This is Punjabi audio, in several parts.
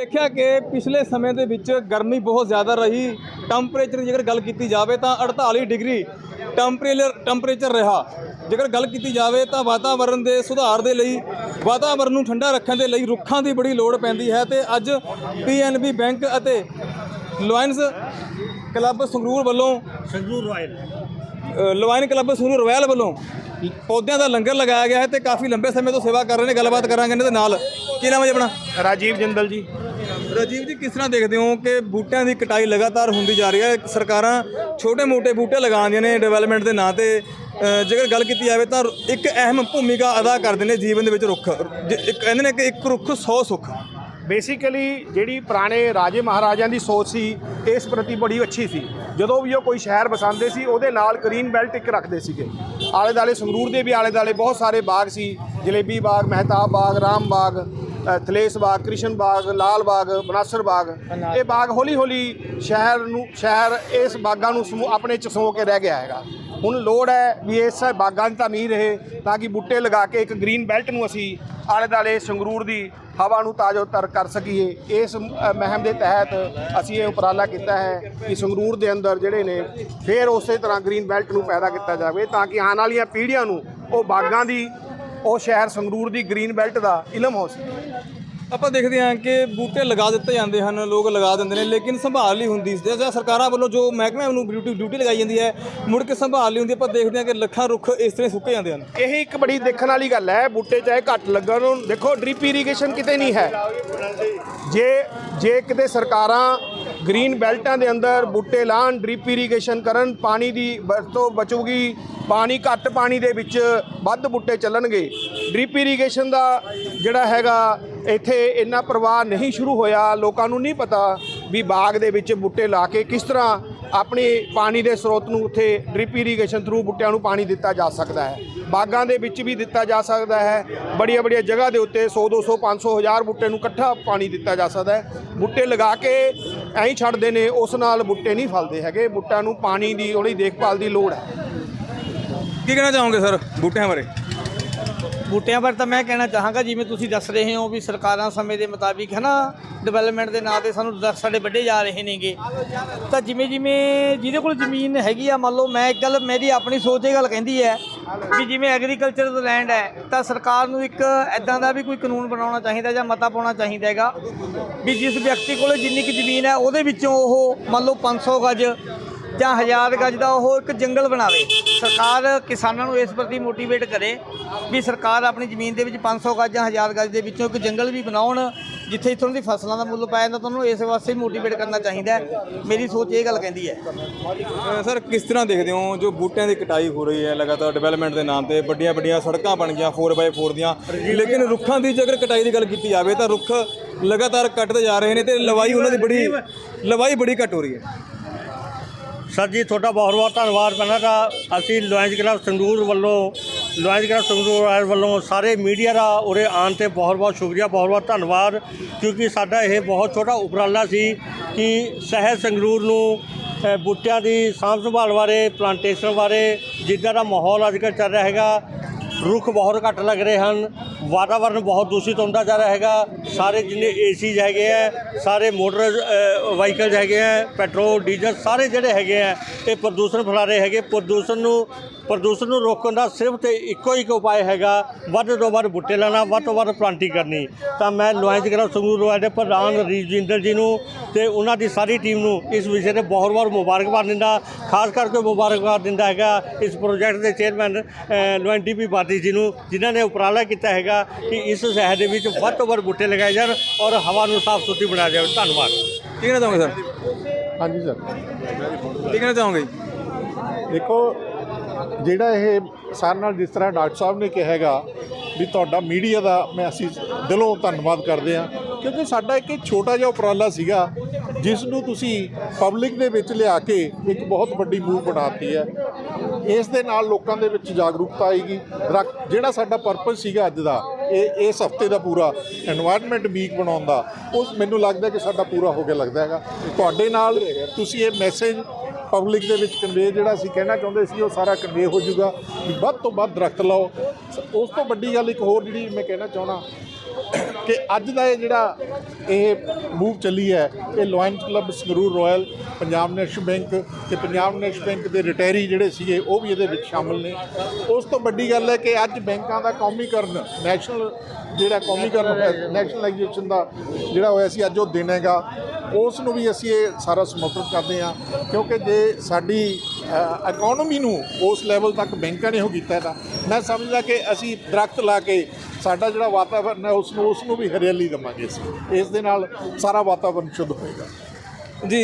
ਦੇਖਿਆ ਕਿ ਪਿਛਲੇ ਸਮੇਂ ਦੇ ਵਿੱਚ ਗਰਮੀ ਬਹੁਤ ਜ਼ਿਆਦਾ ਰਹੀ। ਟੈਂਪਰੇਚਰ ਜੇਕਰ ਗੱਲ ਕੀਤੀ ਜਾਵੇ ਤਾਂ 48 ਡਿਗਰੀ ਟੈਂਪਰੇਚਰ ਟੈਂਪਰੇਚਰ ਰਿਹਾ। ਜੇਕਰ ਗੱਲ ਕੀਤੀ ਜਾਵੇ ਤਾਂ ਵਾਤਾਵਰਣ ਦੇ ਸੁਧਾਰ ਦੇ ਲਈ ਵਾਤਾਵਰਣ ਨੂੰ ਠੰਡਾ ਰੱਖਣ ਦੇ ਲਈ ਰੁੱਖਾਂ ਦੀ ਬੜੀ ਲੋੜ ਪੈਂਦੀ ਹੈ ਤੇ ਅੱਜ ਪੀਐਨਬੀ ਬੈਂਕ ਅਤੇ ਲਾਇਨਸ ਕਲੱਬ ਸੰਗਰੂਰ ਵੱਲੋਂ Sangrur Royal. Lions Club Sangrur Royal ਵੱਲੋਂ ਪੌਦਿਆਂ ਦਾ ਲੰਗਰ ਲਗਾਇਆ ਗਿਆ ਹੈ ਤੇ ਕਾਫੀ ਲੰਬੇ ਸਮੇਂ ਤੋਂ ਸੇਵਾ ਕਰ ਰਹੇ ਨੇ। ਗੱਲਬਾਤ ਕਰਾਂਗੇ ਇਹਨਾਂ ਦੇ ਨਾਲ। ਕੀ ਨਾਮ ਹੈ ਜੀ ਆਪਣਾ? ਰਾਜੀਵ ਜਿੰਦਲ ਜੀ। ਰਾਜੀਵ ਜੀ, ਕਿਸ ਤਰ੍ਹਾਂ ਦੇਖਦੇ ਹੋ ਕਿ ਬੂਟਿਆਂ ਦੀ ਕਟਾਈ ਲਗਾਤਾਰ ਹੁੰਦੀ ਜਾ ਰਹੀ ਹੈ? ਸਰਕਾਰਾਂ ਛੋਟੇ-ਮੋਟੇ ਬੂਟੇ ਲਗਾਉਂਦੀਆਂ ਨੇ ਡਿਵੈਲਪਮੈਂਟ ਦੇ ਨਾਂ ਤੇ। ਜੇਕਰ ਗੱਲ ਕੀਤੀ ਜਾਵੇ ਤਾਂ ਇੱਕ ਅਹਿਮ ਭੂਮਿਕਾ ਅਦਾ ਕਰਦੇ ਨੇ ਜੀਵਨ ਦੇ ਵਿੱਚ ਰੁੱਖ। ਜ- ਕਹਿੰਦੇ ਨੇ ਕਿ ਇੱਕ ਰੁੱਖ 100 ਸੁੱਖ। ਬੇਸਿਕਲੀ ਜਿਹੜੀ ਪੁਰਾਣੇ ਰਾਜੇ ਮਹਾਰਾਜਿਆਂ ਦੀ ਸੋਚ ਸੀ, ਇਸ ਪ੍ਰਤੀ ਬੜੀ ਅੱਛੀ ਸੀ। ਜਦੋਂ ਵੀ ਉਹ ਕੋਈ ਸ਼ਹਿਰ ਵਸਾਉਂਦੇ ਸੀ, ਉਹਦੇ ਨਾਲ ਗ੍ਰੀਨ ਬੈਲਟ ਇੱਕ ਰੱਖਦੇ ਸੀਗੇ। ਆਲੇ ਦਾਲੇ ਸੰਗਰੂਰ ਦੇ ਵੀ ਆਲੇ ਦਾਲੇ ਬਹੁਤ ਸਾਰੇ ਬਾਗ ਸੀ। ਜਲੇਬੀ ਬਾਗ, ਮਹਿਤਾਬ ਬਾਗ, ਰਾਮ ਬਾਗ। ਥਲੇਸ ਬਾਗ ਕ੍ਰਿਸ਼ਨ ਬਾਗ ਲਾਲ ਬਾਗ ਬਨਾਸਰ ਬਾਗ। ਇਹ ਬਾਗ ਹੌਲੀ ਹੌਲੀ ਸ਼ਹਿਰ ਨੂੰ ਸ਼ਹਿਰ ਇਸ ਬਾਗਾਂ ਨੂੰ ਆਪਣੇ ਚ ਸਮੋ ਕੇ ਰਹਿ ਗਿਆ ਹੈਗਾ। ਹੁਣ ਲੋੜ ਹੈ ਵੀ ਇਸ ਬਾਗਾਂ 'ਚ ਤਾਂ ਨਹੀਂ ਰਹੇ ਤਾਂ ਕਿ ਬੂਟੇ ਲਗਾ ਕੇ ਇੱਕ ਗ੍ਰੀਨ ਬੈਲਟ ਨੂੰ ਅਸੀਂ ਆਲੇ ਦਾਲੇ ਸੰਗਰੂਰ ਦੀ ਹਵਾ ਨੂੰ ਤਾਜ਼ੋ ਤਰ ਕਰ ਸਕੀਏ। ਇਸ ਮੁਹਿੰਮ ਦੇ ਤਹਿਤ ਅਸੀਂ ਇਹ ਉਪਰਾਲਾ ਕੀਤਾ ਹੈ ਕਿ ਸੰਗਰੂਰ ਦੇ ਅੰਦਰ ਜਿਹੜੇ ਨੇ ਫਿਰ ਉਸੇ ਤਰ੍ਹਾਂ ਗ੍ਰੀਨ ਬੈਲਟ ਨੂੰ ਪੈਦਾ ਕੀਤਾ ਜਾਵੇ ਤਾਂ ਕਿ ਆਉਣ ਵਾਲੀਆਂ ਪੀੜ੍ਹੀਆਂ ਨੂੰ ਉਹ ਬਾਗਾਂ ਦੀ ਉਹ ਸ਼ਹਿਰ ਸੰਗਰੂਰ ਦੀ ਗ੍ਰੀਨ ਬੈਲਟ ਦਾ ਇਲਮ ਹੋ ਸਕੇ ਆਪਾਂ ਦੇਖਦੇ ਹਾਂ ਕਿ ਬੂਟੇ ਲਗਾ ਦਿੱਤੇ ਜਾਂਦੇ ਹਨ ਲੋਕ ਲਗਾ ਦਿੰਦੇ ਨੇ ਲੇਕਿਨ ਸੰਭਾਲ ਨਹੀਂ ਹੁੰਦੀ ਜਿਵੇਂ ਸਰਕਾਰਾਂ ਵੱਲੋਂ ਜੋ ਮਹਿਕਮੇ ਨੂੰ ਡਿਊਟੀ ਡਿਊਟੀ ਲਗਾਈ ਜਾਂਦੀ ਹੈ ਮੁੜ ਕੇ ਸੰਭਾਲ ਨਹੀਂ ਹੁੰਦੀ ਆਪਾਂ ਦੇਖਦੇ ਹਾਂ ਕਿ ਲੱਖਾਂ ਰੁੱਖ ਇਸ ਤਰ੍ਹਾਂ ਸੁੱਕੇ ਜਾਂਦੇ ਹਨ। ਇਹ ਇੱਕ ਬੜੀ ਦੇਖਣ ਵਾਲੀ ਗੱਲ ਹੈ ਬੂਟੇ ਚਾਹੇ ਘੱਟ ਲੱਗਣ ਦੇਖੋ ਡ੍ਰਿਪ ਇਰੀਗੇਸ਼ਨ ਕਿਤੇ ਨਹੀਂ ਹੈ। ਜੇ ਜੇ ਕਿਤੇ ਸਰਕਾਰਾਂ ਗ੍ਰੀਨ ਬੈਲਟਾਂ ਦੇ ਅੰਦਰ ਬੂਟੇ ਲਾਣ ਡ੍ਰਿਪ ਇਰੀਗੇਸ਼ਨ ਕਰਨ, ਪਾਣੀ ਦੀ ਵਰਤੋਂ ਬਚੂਗੀ। ਪਾਣੀ ਘੱਟ ਪਾਣੀ ਦੇ ਵਿੱਚ ਵੱਧ ਬੂਟੇ ਚੱਲਣਗੇ। ਡ੍ਰਿਪ ਇਰੀਗੇਸ਼ਨ ਦਾ ਜਿਹੜਾ ਹੈਗਾ, ਇੱਥੇ ਇੰਨਾ ਪ੍ਰਵਾਹ ਨਹੀਂ ਸ਼ੁਰੂ ਹੋਇਆ। ਲੋਕਾਂ ਨੂੰ ਨਹੀਂ ਪਤਾ ਵੀ ਬਾਗ ਦੇ ਵਿੱਚ ਬੂਟੇ ਲਾ ਕੇ ਕਿਸ ਤਰ੍ਹਾਂ ਆਪਣੇ ਪਾਣੀ ਦੇ ਸਰੋਤ ਨੂੰ ਉੱਥੇ ਡ੍ਰਿਪ ਇਰੀਗੇਸ਼ਨ ਥਰੂ ਬੂਟਿਆਂ ਨੂੰ ਪਾਣੀ ਦਿੱਤਾ ਜਾ ਸਕਦਾ ਹੈ। ਬਾਗਾਂ ਦੇ ਵਿੱਚ ਵੀ ਦਿੱਤਾ ਜਾ ਸਕਦਾ ਹੈ। ਬੜੀਆਂ ਬੜੀਆਂ ਜਗ੍ਹਾ ਦੇ ਉੱਤੇ 100 200 500 ਹਜ਼ਾਰ ਬੂਟੇ ਨੂੰ ਇਕੱਠਾ ਪਾਣੀ ਦਿੱਤਾ ਜਾ ਸਕਦਾ ਹੈ। ਬੂਟੇ ਲਗਾ ਕੇ ਐਂ ਹੀ ਛੱਡਦੇ ਨੇ, ਉਸ ਨਾਲ ਬੂਟੇ ਨਹੀਂ ਫਲਦੇ ਹੈਗੇ। ਬੂਟਿਆਂ ਨੂੰ ਪਾਣੀ ਦੀ, ਉਹਦੀ ਦੇਖਭਾਲ ਦੀ ਲੋੜ ਹੈ। ਕੀ ਕਹਿਣਾ ਚਾਹੋਗੇ, ਸਰ, ਬੂਟਿਆਂ ਬਾਰੇ? ਬੂਟਿਆਂ ਬਾਰੇ ਤਾਂ ਮੈਂ ਕਹਿਣਾ ਚਾਹਾਂਗਾ, ਜਿਵੇਂ ਤੁਸੀਂ ਦੱਸ ਰਹੇ ਹੋ ਵੀ ਸਰਕਾਰਾਂ ਸਮੇਂ ਦੇ ਮੁਤਾਬਿਕ ਹੈ ਨਾ ਡਿਵੈਲਪਮੈਂਟ ਦੇ ਨਾਂ ਤੇ ਸਾਨੂੰ ਦਰਖਤ ਸਾਡੇ ਵੱਡੇ ਜਾ ਰਹੇ ਨੇਗੇ। ਤਾਂ ਜਿਵੇਂ ਜਿਵੇਂ ਜਿਹਦੇ ਕੋਲ ਜ਼ਮੀਨ ਹੈਗੀ ਆ, ਮੰਨ ਲਓ ਮੈਂ ਇੱਕ ਗੱਲ, ਮੇਰੀ ਆਪਣੀ ਸੋਚ ਇਹ ਗੱਲ ਕਹਿੰਦੀ ਹੈ ਵੀ ਜਿਵੇਂ ਐਗਰੀਕਲਚਰ ਲੈਂਡ ਹੈ, ਤਾਂ ਸਰਕਾਰ ਨੂੰ ਇੱਕ ਐਦਾਂ ਦਾ ਵੀ ਕੋਈ ਕਾਨੂੰਨ ਬਣਾਉਣਾ ਚਾਹੀਦਾ ਜਾਂ ਮਤਾ ਪਾਉਣਾ ਚਾਹੀਦਾ ਹੈਗਾ ਵੀ ਜਿਸ ਵਿਅਕਤੀ ਕੋਲ ਜਿੰਨੀ ਕੁ ਜ਼ਮੀਨ ਹੈ, ਉਹਦੇ ਵਿੱਚੋਂ ਉਹ ਮੰਨ ਲਓ 500 ਗਜ ਜਾਂ ਹਜ਼ਾਰ ਗਜ ਦਾ ਉਹ ਇੱਕ ਜੰਗਲ ਬਣਾਵੇ। ਸਰਕਾਰ ਕਿਸਾਨਾਂ ਨੂੰ ਇਸ ਪ੍ਰਤੀ ਮੋਟੀਵੇਟ ਕਰੇ ਵੀ ਸਰਕਾਰ ਆਪਣੀ ਜ਼ਮੀਨ ਦੇ ਵਿੱਚ 500 ਗਜ ਜਾਂ ਹਜ਼ਾਰ ਗਜ ਦੇ ਵਿੱਚੋਂ ਇੱਕ ਜੰਗਲ ਵੀ ਬਣਾਉਣ, ਜਿੱਥੇ ਇੱਥੋਂ ਦੀ ਫਸਲਾਂ ਦਾ ਮੁੱਲ ਪਾਇਆ ਜਾਂਦਾ ਤੁਹਾਨੂੰ ਇਸ ਵਾਸਤੇ ਮੋਟੀਵੇਟ ਕਰਨਾ ਚਾਹੀਦਾ ਮੇਰੀ ਸੋਚ ਇਹ ਗੱਲ ਕਹਿੰਦੀ ਹੈ। ਸਰ, ਕਿਸ ਤਰ੍ਹਾਂ ਦੇਖਦੇ ਹੋ ਜੋ ਬੂਟਿਆਂ ਦੀ ਕਟਾਈ ਹੋ ਰਹੀ ਹੈ ਲਗਾਤਾਰ ਡਿਵੈਲਪਮੈਂਟ ਦੇ ਨਾਮ ਤੇ, ਵੱਡੀਆਂ ਵੱਡੀਆਂ ਸੜਕਾਂ ਬਣ ਗਈਆਂ 4x4 ਦੀਆਂ। ਲੇਕਿਨ ਰੁੱਖਾਂ ਦੀ ਜੇਕਰ ਕਟਾਈ ਦੀ ਗੱਲ ਕੀਤੀ ਜਾਵੇ, ਤਾਂ ਰੁੱਖ ਲਗਾਤਾਰ ਕੱਟਦੇ ਜਾ ਰਹੇ ਨੇ ਤੇ ਲਵਾਈ ਉਹਨਾਂ ਦੀ ਬੜੀ ਲਵਾਈ ਬੜੀ ਘੱਟ ਹੋ ਰਹੀ ਹੈ। ਸਰ ਜੀ, ਤੁਹਾਡਾ ਬਹੁਤ ਬਹੁਤ ਧੰਨਵਾਦ। ਪਹਿਲਾਂ ਤਾਂ ਅਸੀਂ ਲੋਇੰਜ ਕਲੱਬ ਸੰਗਰੂਰ ਵੱਲੋਂ ਲੋਇੰਜ ਕਲੱਬ ਸੰਗਰੂਰ ਵੱਲੋਂ ਸਾਰੇ ਮੀਡੀਆ ਦਾ ਉਰੇ ਆਉਣ ਤੇ ਬਹੁਤ ਬਹੁਤ ਸ਼ੁਕਰੀਆ, ਬਹੁਤ ਬਹੁਤ ਧੰਨਵਾਦ। ਕਿਉਂਕਿ ਸਾਡਾ ਇਹ ਬਹੁਤ ਛੋਟਾ ਉਪਰਾਲਾ ਸੀ ਕਿ ਸ਼ਹਿਰ ਸੰਗਰੂਰ ਨੂੰ ਬੂਟਿਆਂ ਦੀ ਸਾਂਭ ਸੰਭਾਲ ਬਾਰੇ ਪਲਾਂਟੇਸ਼ਨ ਬਾਰੇ ਜਿੱਦਾਂ ਦਾ ਮਾਹੌਲ ਅੱਜ ਕੱਲ੍ਹ ਚੱਲ ਰਿਹਾ ਹੈਗਾ, ਰੁੱਖ ਬਹੁਤ ਘੱਟ ਲੱਗ ਰਹੇ ਹਨ। ਵਾਤਾਵਰਨ ਬਹੁਤ ਦੂਸ਼ਿਤ ਹੁੰਦਾ ਜਾ ਰਿਹਾ ਹੈਗਾ। ਸਾਰੇ ਜਿੰਨੇ ਏਸੀ ਹੈਗੇ ਆ, ਸਾਰੇ ਮੋਟਰ ਵਾਹੀਕਲ ਹੈਗੇ ਆ, ਪੈਟਰੋਲ, ਡੀਜ਼ਲ, ਸਾਰੇ ਜਿਹੜੇ ਹੈਗੇ ਆ, ਇਹ ਪ੍ਰਦੂਸ਼ਣ ਫੈਲਾ ਰਹੇ ਹੈਗੇ। ਪ੍ਰਦੂਸ਼ਣ ਨੂੰ ਪ੍ਰਦੂਸ਼ਣ ਨੂੰ ਰੋਕਣ ਦਾ ਸਿਰਫ ਤੇ ਇੱਕੋ ਇੱਕ ਉਪਾਅ ਹੈਗਾ, ਵੱਧ ਤੋਂ ਵੱਧ ਬੂਟੇ ਲਾਣਾ ਵੱਧ ਤੋਂ ਵੱਧ ਪਲਾਂਟਿੰਗ ਕਰਨੀ। ਤਾਂ ਮੈਂ ਲੋਇੰਜ ਕਲੱਬ ਸੰਗਰੂਰ ਦੇ ਪ੍ਰਧਾਨ ਰਜਿੰਦਰ ਜੀ ਨੂੰ ਤੇ ਉਹਨਾਂ ਦੀ ਸਾਰੀ ਟੀਮ ਨੂੰ ਇਸ ਵਿਸ਼ੇ ਤੇ ਬਹੁਤ ਬਹੁਤ ਮੁਬਾਰਕਬਾਦ ਦਿੰਦਾ। ਖਾਸ ਕਰਕੇ ਮੁਬਾਰਕਬਾਦ ਦਿੰਦਾ ਹੈਗਾ ਇਸ ਪ੍ਰੋਜੈਕਟ ਦੇ ਚੇਅਰਮੈਨ ਲੋਇੰਜ ਡੀਪੀ ਬਾਦੀ ਜੀ ਨੂੰ, ਜਿਨ੍ਹਾਂ ਨੇ ਉਪਰਾਲਾ ਕੀਤਾ ਹੈਗਾ। ਕਿ ਇਸ ਸ਼ਹਿਰ ਦੇ ਵਿੱਚ ਵੱਧ ਤੋਂ ਵੱਧ ਬੂਟੇ ਲਗਾਏ ਜਾਣ ਔਰ ਹਵਾ ਨੂੰ ਸਾਫ਼ ਸੁਥਰੀ ਬਣਾਇਆ ਜਾਵੇ। ਧੰਨਵਾਦ। ਕੀ ਕਹਿਣਾ ਚਾਹੋਗੇ ਸਰ? ਹਾਂਜੀ ਸਰ। ਕੀ ਕਹਿਣਾ ਚਾਹੋਗੇ? ਦੇਖੋ ਜਿਹੜਾ ਇਹ ਸਾਡੇ ਨਾਲ ਜਿਸ ਤਰ੍ਹਾਂ ਡਾਕਟਰ ਸਾਹਿਬ ਨੇ ਕਿਹਾ ਹੈਗਾ ਵੀ ਤੁਹਾਡਾ ਮੀਡੀਆ ਦਾ ਮੈਂ ਅਸੀਂ ਦਿਲੋਂ ਧੰਨਵਾਦ ਕਰਦੇ ਹਾਂ ਕਿਉਂਕਿ ਸਾਡਾ ਇੱਕ ਛੋਟਾ ਜਿਹਾ ਉਪਰਾਲਾ ਸੀਗਾ ਜਿਸ ਨੂੰ ਤੁਸੀਂ ਪਬਲਿਕ ਦੇ ਵਿੱਚ ਲਿਆ ਕੇ ਇੱਕ ਬਹੁਤ ਵੱਡੀ ਮੂਵ ਬਣਾਤੀ ਹੈ। ਇਸ ਦੇ ਨਾਲ ਲੋਕਾਂ ਦੇ ਵਿੱਚ ਜਾਗਰੂਕਤਾ ਆਏਗੀ। ਜਿਹੜਾ ਸਾਡਾ ਪਰਪਸ ਸੀਗਾ ਅੱਜ ਦਾ, ਇਹ, ਇਸ ਹਫ਼ਤੇ ਦਾ ਪੂਰਾ এনवायरमेंट ਵੀਕ ਬਣਾਉਣ ਦਾ ਉਹ ਮੈਨੂੰ ਲੱਗਦਾ ਕਿ ਸਾਡਾ ਪੂਰਾ ਹੋ ਗਿਆ ਲੱਗਦਾ ਹੈਗਾ। ਤੁਹਾਡੇ ਨਾਲ ਤੁਸੀਂ ਇਹ ਮੈਸੇਜ ਪਬਲਿਕ ਦੇ ਵਿੱਚ ਕਨਵੇ ਜਿਹੜਾ ਅਸੀਂ ਕਹਿਣਾ ਚਾਹੁੰਦੇ ਸੀ, ਉਹ ਸਾਰਾ ਕਨਵੇ ਹੋ ਜਾਊਗਾ। ਵੱਧ ਤੋਂ ਵੱਧ ਦਰਖਤ ਲਾਓ। ਉਸ ਤੋਂ ਵੱਡੀ ਗੱਲ ਇੱਕ ਹੋਰ ਜਿਹੜੀ ਮੈਂ ਕਹਿਣਾ ਚਾਹਣਾ ਕਿ ਅੱਜ ਦਾ ਇਹ ਜਿਹੜਾ ਇਹ ਮੂਵ ਚੱਲੀ ਹੈ, ਇਹ Lions Club Sangrur Royal Punjab National Bank ਤੇ ਪੰਜਾਬ ਨੈਸ਼ਨਲ ਬੈਂਕ ਦੇ ਰਿਟਾਇਰੀ ਜਿਹੜੇ ਸੀਗੇ, ਉਹ ਵੀ ਇਹਦੇ ਵਿੱਚ ਸ਼ਾਮਲ ਨੇ। ਉਸ ਤੋਂ ਵੱਡੀ ਗੱਲ ਹੈ ਕਿ ਅੱਜ ਬੈਂਕਾਂ ਦਾ ਕੌਮੀਕਰਨ ਨੈਸ਼ਨਲ ਜਿਹੜਾ ਕੌਮੀਕਰਨ ਨੈਸ਼ਨਲਾਈਜੇਸ਼ਨ ਦਾ ਜਿਹੜਾ ਹੋਇਆ ਸੀ, ਅੱਜ ਉਹ ਦਿਨ ਹੈਗਾ। ਉਸ ਨੂੰ ਵੀ ਅਸੀਂ ਇਹ ਸਾਰਾ ਸਮਰਪਿਤ ਕਰਦੇ ਹਾਂ, ਕਿਉਂਕਿ ਜੇ ਸਾਡੀ ਇਕਨੋਮੀ ਨੂੰ ਉਸ ਲੈਵਲ ਤੱਕ ਬੈਂਕਾਂ ਨੇ ਉਹ ਕੀਤਾ ਹੈ ਤਾਂ, ਮੈਂ ਸਮਝਦਾ ਕਿ ਅਸੀਂ ਦਰਖਤ ਲਾ ਕੇ ਸਾਡਾ ਜਿਹੜਾ ਵਾਤਾਵਰਨ ਹੈ ਉਸ ਨੂੰ ਉਸ ਨੂੰ ਵੀ ਹਰਿਆਲੀ ਦੇਵਾਂਗੇ ਅਸੀਂ। ਇਸ ਦੇ ਨਾਲ ਸਾਰਾ ਵਾਤਾਵਰਨ ਸ਼ੁੱਧ ਹੋਏਗਾ। ਜੀ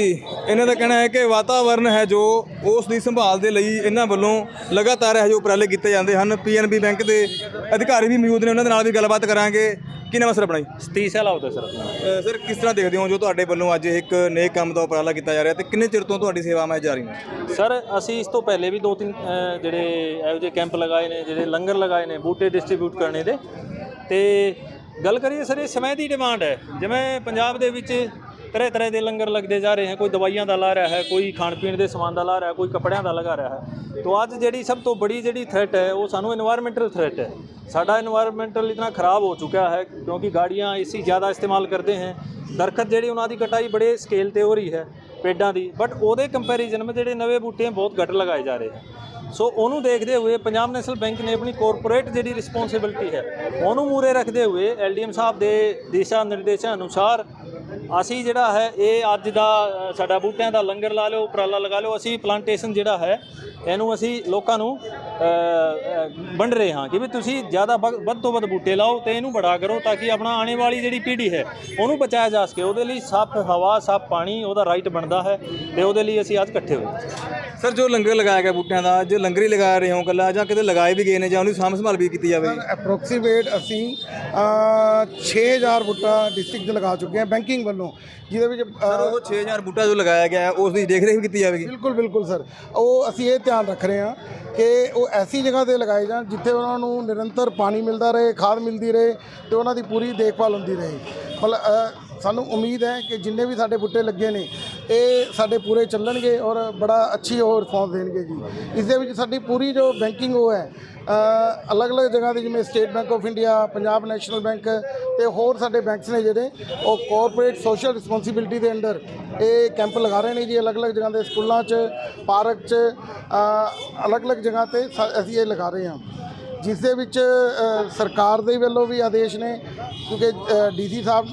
ਇਹਨਾਂ ਦਾ ਕਹਿਣਾ ਹੈ ਕਿ ਵਾਤਾਵਰਨ ਹੈ ਜੋ ਉਸ ਦੀ ਸੰਭਾਲ ਦੇ ਲਈ ਇਹਨਾਂ ਵੱਲੋਂ ਲਗਾਤਾਰ ਇਹ ਜੋ ਉਪਰਾਲੇ ਕੀਤੇ ਜਾਂਦੇ ਹਨ। ਪੀਐਨਬੀ ਬੈਂਕ ਦੇ ਅਧਿਕਾਰੀ ਵੀ ਮੌਜੂਦ ਨੇ ਉਹਨਾਂ ਦੇ ਨਾਲ ਵੀ ਗੱਲਬਾਤ ਕਰਾਂਗੇ। ਕੀ ਨਾਮ ਹੈ ਸਰ ਆਪਣਾ ਜੀ? ਸਤੀ ਸਾਲ ਆਉਦਾ ਸਰ ਸਰ ਕਿਸ ਤਰ੍ਹਾਂ ਦੇਖਦੇ ਹੋ ਜੋ ਤੁਹਾਡੇ ਵੱਲੋਂ ਅੱਜ ਇੱਕ ਨੇਕ ਕੰਮ ਦਾ ਉਪਰਾਲਾ ਕੀਤਾ ਜਾ ਰਿਹਾ ਤੇ ਕਿੰਨੇ ਚਿਰ ਤੋਂ ਤੁਹਾਡੀ ਸੇਵਾਵਾਂ ਜਾਰੀ ਨੇ? ਸਰ ਅਸੀਂ ਇਸ ਤੋਂ ਪਹਿਲੇ ਵੀ ਦੋ ਤਿੰਨ ਜਿਹੜੇ ਇਹੋ ਜਿਹੇ ਕੈਂਪ ਲਗਾਏ ਨੇ ਜਿਹੜੇ ਲੰਗਰ ਲਗਾਏ ਨੇ ਬੂਟੇ ਡਿਸਟ੍ਰੀਬਿਊਟ ਕਰਨੇ ਦੇ। ਤੇ ਗੱਲ ਕਰੀਏ ਸਰ ਇਹ ਸਮੇਂ ਦੀ ਡਿਮਾਂਡ ਹੈ। ਜਿਵੇਂ ਪੰਜਾਬ ਦੇ ਵਿੱਚ तरह तरह ਦੇ ਲੰਗਰ ਲੱਗਦੇ ਜਾ ਰਹੇ हैं ਕੋਈ ਦਵਾਈਆਂ ਦਾ ला ਰਿਹਾ ਹੈ, ਕੋਈ ਖਾਣ ਪੀਣ ਦੇ ਸਮਾਨ ਦਾ ਲਾ ਰਿਹਾ ਕੋਈ ਕੱਪੜਿਆਂ ਦਾ ਲਗਾ ਰਿਹਾ ਹੈ। ਤੋਂ ਅੱਜ ਜਿਹੜੀ ਸਭ ਤੋਂ ਬੜੀ ਜਿਹੜੀ ਥ੍ਰੈਟ ਹੈ, ਉਹ ਸਾਨੂੰ এনवायरमेंटल ਥ੍ਰੈਟ ਹੈ। ਸਾਡਾ এনवायरमेंटल ਇਤਨਾ ਖਰਾਬ ਹੋ ਚੁੱਕਾ ਹੈ, ਕਿਉਂਕਿ ਗਾੜੀਆਂ ਇਸੀ ਜ਼ਿਆਦਾ ਇਸਤੇਮਾਲ ਕਰਦੇ ਹਨ ਦਰਖਤ ਜਿਹੜੀ ਉਹਨਾਂ ਦੀ ਕਟਾਈ ਬੜੇ ਸਕੇਲ ਤੇ ਹੋ ਰਹੀ ਹੈ, ਪੇਡਾਂ ਦੀ। ਬਟ ਉਹਦੇ ਕੰਪੈਰੀਜ਼ਨ ਵਿੱਚ ਜਿਹੜੇ ਨਵੇਂ ਬੂਟੇ ਬਹੁਤ ਘੱਟ ਲਗਾਏ ਜਾ ਰਹੇ ਹਨ ਸੋ ਉਹਨੂੰ ਦੇਖਦੇ ਹੋਏ ਪੰਜਾਬ ਨੈਸ਼ਨਲ ਬੈਂਕ ਨੇ ਆਪਣੀ ਕਾਰਪੋਰੇਟ ਜਿਹੜੀ ਰਿਸਪੌਂਸਿਬਿਲਟੀ ਹੈ, ਉਹਨੂੰ ਮੂਰੇ ਰੱਖਦੇ ਹੋਏ ਐਲਡੀਐਮ ਸਾਹਿਬ ਦੇ ਦਿਸ਼ਾ ਨਿਰਦੇਸ਼ਾਂ ਅਨੁਸਾਰ ਅਸੀਂ ਜਿਹੜਾ ਹੈ ਇਹ ਅੱਜ ਦਾ ਸਾਡਾ ਬੂਟਿਆਂ ਦਾ ਲੰਗਰ ਲਾ ਲਿਓ ਉਪਰਾਲਾ ਲਗਾ ਲਿਓ ਅਸੀਂ ਪਲਾਂਟੇਸ਼ਨ ਜਿਹੜਾ ਹੈ ਇਹਨੂੰ ਅਸੀਂ ਲੋਕਾਂ ਨੂੰ ਵੰਡ ਰਹੇ ਹਾਂ ਕਿ ਵੀ ਤੁਸੀਂ ਜ਼ਿਆਦਾ ਵ- ਵੱਧ ਤੋਂ ਵੱਧ ਬੂਟੇ ਲਾਓ ਤੇ ਇਹਨੂੰ ਬੜਾ ਕਰੋ ਤਾਂ ਕਿ ਆਪਣਾ ਆਉਣ ਵਾਲੀ ਜਿਹੜੀ ਪੀੜ੍ਹੀ ਹੈ ਉਹਨੂੰ ਬਚਾਇਆ ਜਾ ਸਕੇ। ਉਹਦੇ ਲਈ ਸਾਫ਼ ਹਵਾ ਸਾਫ਼ ਪਾਣੀ ਉਹਦਾ ਰਾਈਟ ਬਣਦਾ ਹੈ ਤੇ ਉਹਦੇ ਲਈ ਅਸੀਂ ਅੱਜ ਇਕੱਠੇ ਹੋਏ ਸਰ ਜੋ ਲੰਗਰ ਲਗਾਇਆ ਗਿਆ ਬੂਟਿਆਂ ਦਾ ਜੇ ਲੰਗਰ ਹੀ ਲਗਾ ਰਹੇ ਹੋ ਕੱਲਾ ਜਾਂ ਕਿਤੇ ਲਗਾਏ ਵੀ ਗਏ ਨੇ ਜਾਂ ਉਹਦੀ ਸਾਂਭ ਸੰਭਾਲ ਵੀ ਕੀਤੀ ਜਾਵੇ? ਅਪਰੋਕਸੀਮੇਟ ਅਸੀਂ ਅ, 6000 ਬੁੱਟਾ ਡਿਸਟ੍ਰਿਕਟ 'ਚ ਲਗਾ ਚੁੱਕੇ ਹਾਂ। ਬੈਂਕਿੰਗ ਵੱਲੋਂ ਜਿਹਦੇ ਵਿੱਚ ਸਰ ਉਹ 6000 ਬੂਟਾ ਜੋ ਲਗਾਇਆ ਗਿਆ ਹੈ ਉਸ ਦੀ ਦੇਖ ਰੇਖ ਵੀ ਕੀਤੀ ਜਾਵੇਗੀ? ਬਿਲਕੁਲ ਬਿਲਕੁਲ ਸਰ। ਉਹ ਅਸੀਂ ਇਹ ਧਿਆਨ ਰੱਖ ਰਹੇ ਹਾਂ ਕਿ ਉਹ ਐਸੀ ਜਗ੍ਹਾ ਤੇ ਲਗਾਏ ਜਾਣ ਜਿੱਥੇ ਉਹਨਾਂ ਨੂੰ ਨਿਰੰਤਰ ਪਾਣੀ ਮਿਲਦਾ ਰਹੇ ਖਾਦ ਮਿਲਦੀ ਰਹੇ ਤੇ ਉਹਨਾਂ ਦੀ ਪੂਰੀ ਦੇਖਭਾਲ ਹੁੰਦੀ ਰਹੇ। ਮਤਲਬ ਸਾਨੂੰ ਉਮੀਦ ਹੈ ਕਿ ਜਿੰਨੇ ਵੀ ਸਾਡੇ ਬੁੱਟੇ ਲੱਗੇ ਨੇ ਇਹ ਸਾਡੇ ਪੂਰੇ ਚੱਲਣਗੇ ਔਰ ਬੜਾ ਅੱਛੀ ਉਹ ਰਿਸਪੌਂਸ ਦੇਣਗੇ ਜੀ। ਇਸ ਦੇ ਵਿੱਚ ਸਾਡੀ ਪੂਰੀ ਜੋ ਬੈਂਕਿੰਗ ਉਹ ਹੈ ਅਲੱਗ-ਅਲੱਗ ਜਗ੍ਹਾ ਦੇ ਜਿਵੇਂ state bank of India Punjab national bank ਤੇ ਹੋਰ ਸਾਡੇ ਬੈਂਕਸ ਨੇ ਜਿਹੜੇ, ਉਹ ਕਾਰਪੋਰੇਟ ਸੋਸ਼ਲ ਰਿਸਪੌਂਸਿਬਿਲਟੀ ਦੇ ਅੰਡਰ ਇਹ ਕੈਂਪ ਲਗਾ ਰਹੇ ਨੇ ਜੀ ਅਲੱਗ-ਅਲੱਗ ਜਗ੍ਹਾ ਦੇ ਸਕੂਲਾਂ 'ਚ, ਪਾਰਕ 'ਚ ਅਲੱਗ-ਅਲੱਗ ਜਗ੍ਹਾ ਤੇ ਸ- ਅਸੀਂ ਇਹ ਲਗਾ ਰਹੇ ਹਾਂ। ਜਿਸ ਦੇ ਵਿੱਚ ਸਰਕਾਰ ਦੇ ਵੱਲੋਂ ਵੀ ਆਦੇਸ਼ ਨੇ, ਕਿਉਂਕਿ ਡੀਸੀ ਸਾਹਿਬ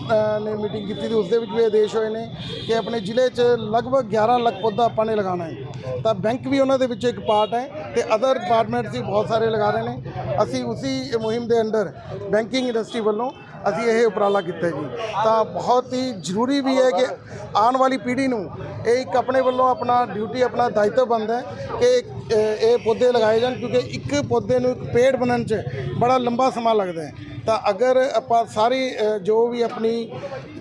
ਨੇ ਮੀਟਿੰਗ ਕੀਤੀ ਸੀ, ਉਸ ਦੇ ਵਿੱਚ ਵੀ ਆਦੇਸ਼ ਹੋਏ ਨੇ ਕਿ ਆਪਣੇ ਜ਼ਿਲ੍ਹੇ 'ਚ ਲਗਭਗ 11 ਲੱਖ ਪੌਦਾ ਆਪਾਂ ਨੇ ਲਗਾਉਣਾ ਹੈ। ਤਾਂ ਬੈਂਕ ਵੀ ਉਹਨਾਂ ਦੇ ਵਿੱਚ ਇੱਕ ਪਾਰਟ ਹੈ ਤੇ ਅਦਰ ਡਿਪਾਰਟਮੈਂਟਸ ਵੀ ਬਹੁਤ ਸਾਰੇ ਲਗਾ ਰਹੇ ਨੇ। ਅਸੀਂ ਉਸੇ ਮੁਹਿੰਮ ਦੇ ਅੰਡਰ ਬੈਂਕਿੰਗ ਇੰਡਸਟਰੀ ਵੱਲੋਂ ਅਸੀਂ ਇਹ ਉਪਰਾਲਾ ਕੀਤਾ ਜੀ। ਤਾਂ ਬਹੁਤ ਹੀ ਜ਼ਰੂਰੀ ਵੀ ਹੈ ਕਿ ਆਉਣ ਵਾਲੀ ਪੀੜ੍ਹੀ ਨੂੰ ਇਹ ਇੱਕ ਆਪਣੇ ਵੱਲੋਂ ਆਪਣਾ ਡਿਊਟੀ, ਆਪਣਾ ਦਾਇਤਵ ਬਣਦਾ ਹੈ ਕਿ ਇਹ ਪੌਦੇ ਲਗਾਏ ਜਾਣ ਕਿਉਂਕਿ ਇੱਕ ਪੌਦੇ ਨੂੰ ਇੱਕ ਪੇੜ ਬਣਨ 'ਚ ਬੜਾ ਲੰਬਾ ਸਮਾਂ ਲੱਗਦਾ ਹੈ। ਤਾਂ ਅਗਰ ਆਪਾਂ ਸਾਰੀ ਜੋ ਵੀ ਆਪਣੀ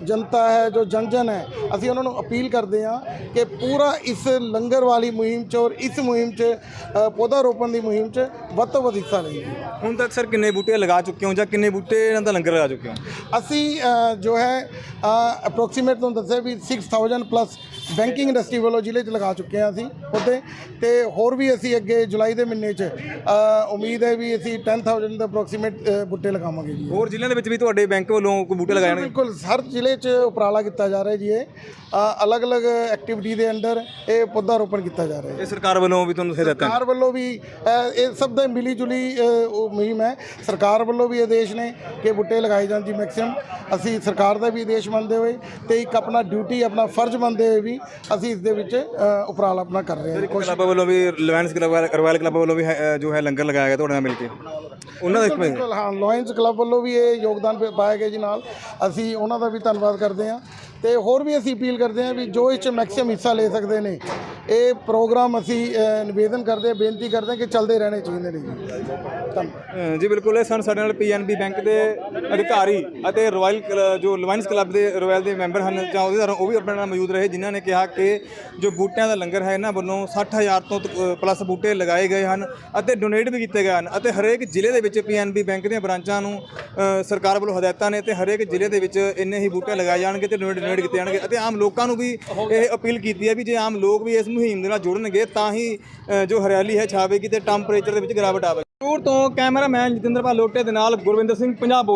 ਜਨਤਾ ਹੈ ਜੋ ਜਨ ਜਨ ਹੈ ਅਸੀਂ ਉਹਨਾਂ ਨੂੰ ਅਪੀਲ ਕਰਦੇ ਹਾਂ ਕਿ ਪੂਰਾ ਇਸ ਲੰਗਰ ਵਾਲੀ ਮੁਹਿੰਮ 'ਚ ਔਰ ਇਸ ਮੁਹਿੰਮ 'ਚ ਪੌਦਾ ਰੋਪਣ ਦੀ ਮੁਹਿੰਮ 'ਚ ਵੱਧ ਤੋਂ ਵੱਧ ਹਿੱਸਾ ਲਈਏ। ਹੁਣ ਤੱਕ ਸਰ ਕਿੰਨੇ ਬੂਟੇ ਲਗਾ ਚੁੱਕੇ ਹੋ ਜਾਂ ਕਿੰਨੇ ਬੂਟੇ ਇਹਨਾਂ ਦਾ ਲੰਗਰ ਲਗਾ ਚੁੱਕੇ ਹੋ? ਅਸੀਂ ਜੋ ਹੈ ਅਪਰੋਕਸੀਮੇਟ ਤੁਹਾਨੂੰ ਦੱਸਿਆ ਵੀ 6000 ਪਲੱਸ ਬੈਂਕਿੰਗ ਇੰਡਸਟਰੀ ਵੱਲੋਂ ਜ਼ਿਲ੍ਹੇ 'ਚ ਲਗਾ ਚੁੱਕੇ ਹਾਂ ਅਸੀਂ ਪੌਦੇ ਤੇ ਹੋਰ ਵੀ ਅਸੀਂ ਅੱਗੇ ਜੁਲਾਈ ਦੇ ਮਹੀਨੇ 'ਚ ਉਮੀਦ ਹੈ ਵੀ ਅਸੀਂ 10000 ਦਾ ਅਪਰੋਕਸੀਮੇਟ ਬੁੱਟੇ ਲਗਾਵਾਂਗੇ। ਜੀ ਹੋਰ ਜ਼ਿਲ੍ਹਿਆਂ ਦੇ ਵਿੱਚ ਵੀ ਤੁਹਾਡੇ ਬੈਂਕ ਵੱਲੋਂ ਕੋਈ ਬੂਟੇ ਲਗਾਏ ਜਾਣਗੇ? ਬਿਲਕੁਲ ਹਰ ਜ਼ਿਲ੍ਹੇ 'ਚ ਉਪਰਾਲਾ ਕੀਤਾ ਜਾ ਰਿਹਾ ਜੀ ਇਹ। ਅ, ਅਲੱਗ-ਅਲੱਗ ਐਕਟੀਵਿਟੀ ਦੇ ਅੰਡਰ ਇਹ ਪੌਦਾ ਰੋਪਣ ਕੀਤਾ ਜਾ ਰਿਹਾ ਹੈ। ਇਹ ਸਰਕਾਰ ਵੱਲੋਂ ਵੀ ਤੁਹਾਨੂੰ ਹਦਾਇਤਾਂ ਸਰਕਾਰ ਵੱਲੋਂ ਵੀ ਅ, ਇਹ ਸਭ ਦਾ ਮਿਲੀ ਜੁਲੀ ਅ, ਉਹ ਮੁਹਿੰਮ ਹੈ। ਸਰਕਾਰ ਵੱਲੋਂ ਵੀ ਆਦੇਸ਼ ਨੇ ਕਿ ਬੁੱਟੇ ਲਗਾਏ ਜਾਣ ਜੀ ਮੈਕਸਿਮਮ ਅਸੀਂ ਸਰਕਾਰ ਦਾ ਵੀ ਆਦੇਸ਼ ਮੰਨਦੇ ਹੋਏ ਤੇ ਇੱਕ ਆਪਣਾ ਡਿਊਟੀ ਆਪਣਾ ਫਰਜ਼ ਮੰਨਦੇ ਹੋਏ ਵੀ ਅਸੀਂ ਇਸ ਦੇ ਵਿੱਚ ਅ, ਉਪਰਾਲਾ ਆਪਣਾ ਕਰ ਰਹੇ ਹਾਂ। ਕਲੱਬ ਵੱਲੋਂ ਵੀ ਰਿਲਾਇੰਸ ਕਲੱਬ ਰਵਾਇਲ ਕਲੱਬ ਵੱਲੋਂ ਵੀ ਹੈ- ਅ, ਜੋ ਹੈ ਲੰਗਰ ਲਗਾਇਆ ਗਿਆ ਤੁਹਾਡੇ ਨਾਲ ਮਿਲ ਕੇ। ਉਹਨਾਂ ਦਾ ਇੱਕ ਬਿਲਕੁਲ ਹਾਂ ਲਾਇਨਸ ਕਲੱਬ ਵੱਲੋਂ ਵੀ ਇਹ ਯੋਗਦਾਨ ਪ- ਪਾਇਆ ਗਿਆ ਜੀ ਨਾਲ। ਅਸੀਂ ਉਹਨਾਂ ਦਾ ਵੀ ਧੰਨਵਾਦ ਕਰਦੇ ਹਾਂ। ਤੇ ਹੋਰ ਵੀ ਅਸੀਂ ਅਪੀਲ ਕਰਦੇ ਹਾਂ ਵੀ ਜੋ ਇਸ ਚ ਮੈਕਸਿਮਮ ਹਿੱਸਾ ਲੈ ਸਕਦੇ ਨੇ ਇਹ ਪ੍ਰੋਗਰਾਮ ਅਸੀਂ ਅ, ਨਿਵੇਦਨ ਕਰਦੇ ਹਾਂ ਬੇਨਤੀ ਕਰਦੇ ਹਾਂ ਕਿ ਚੱਲਦੇ ਰਹਿਣੇ ਚਾਹੀਦੇ ਨੇ ਜੀ। ਧੰਨਵਾਦ। ਅ, ਜੀ ਬਿਲਕੁਲ ਇਹ ਸਨ ਸਾਡੇ ਨਾਲ ਪੀਐਨਬੀ ਬੈਂਕ ਦੇ ਅਧਿਕਾਰੀ ਅਤੇ ਰਾਇਲ ਕਲ- ਜੋ ਲਵਾਇਨਸ ਕਲੱਬ ਦੇ ਰਾਇਲ ਦੇ ਮੈਂਬਰ ਹਨ ਜਾਂ ਉਹਦੇ ਦਰ ਉਹ ਵੀ ਆਪਣੇ ਨਾਲ ਮੌਜੂਦ ਰਹੇ ਜਿਨ੍ਹਾਂ ਨੇ ਕਿਹਾ ਕਿ ਜੋ ਬੂਟਿਆਂ ਦਾ ਲੰਗਰ ਹੈ ਇਹਨਾਂ ਵੱਲੋਂ 60000 ਤੋਂ ਪਲੱਸ ਬੂਟੇ ਲਗਾਏ ਗਏ ਹਨ ਅਤੇ ਡੋਨੇਟ ਵੀ ਕੀਤੇ ਗਏ ਹਨ ਅਤੇ ਹਰੇਕ ਜ਼ਿਲ੍ਹੇ ਦੇ ਵਿੱਚ ਪੀਐਨਬੀ ਬੈਂਕ ਦੀਆਂ ਬ੍ਰਾਂਚਾਂ ਨੂੰ ਅ, ਸਰਕਾਰ ਵੱਲੋਂ ਹਦਾਇਤਾਂ ਨੇ ਤੇ ਹਰੇਕ ਜ਼ਿਲ੍ਹੇ ਦੇ ਵਿੱਚ ਇੰਨੇ ਹੀ ਬੂਟੇ ਲਗਾਏ ਜਾਣਗੇ ਤੇ ਡੋਨੇਟ ਡੋਨੇਟ ਕੀਤੇ ਜਾਣਗੇ ਅਤੇ ਆਮ ਲੋਕਾਂ ਨੂੰ ਵੀ ਇਹ ਅਪੀਲ ਕੀਤੀ ਹੈ ਵੀ ਜੇ ਆਮ ਲੋਕ ਵੀ ਇਸ ਮੁਹਿੰਮ ਦੇ ਨਾਲ ਜੁੜਨਗੇ ਤਾਂ ਹੀ ਅ, ਜੋ ਹਰਿਆਲੀ ਹੈ ਛਾਵੇਗੀ ਤੇ ਟੈਂਪਰੇਚਰ ਦੇ ਵਿੱਚ ਗਿਰਾਵਟ ਆਵੇਗੀ। ਦੂਰ ਤੋਂ ਕੈਮਰਾਮੈਨ ਜਤਿੰਦਰਪਾਲ ਲੋਟੇ ਦੇ ਨਾਲ ਗੁਰਵਿੰਦਰ ਸਿੰਘ ਪੰਜਾਬ ਬੋਲ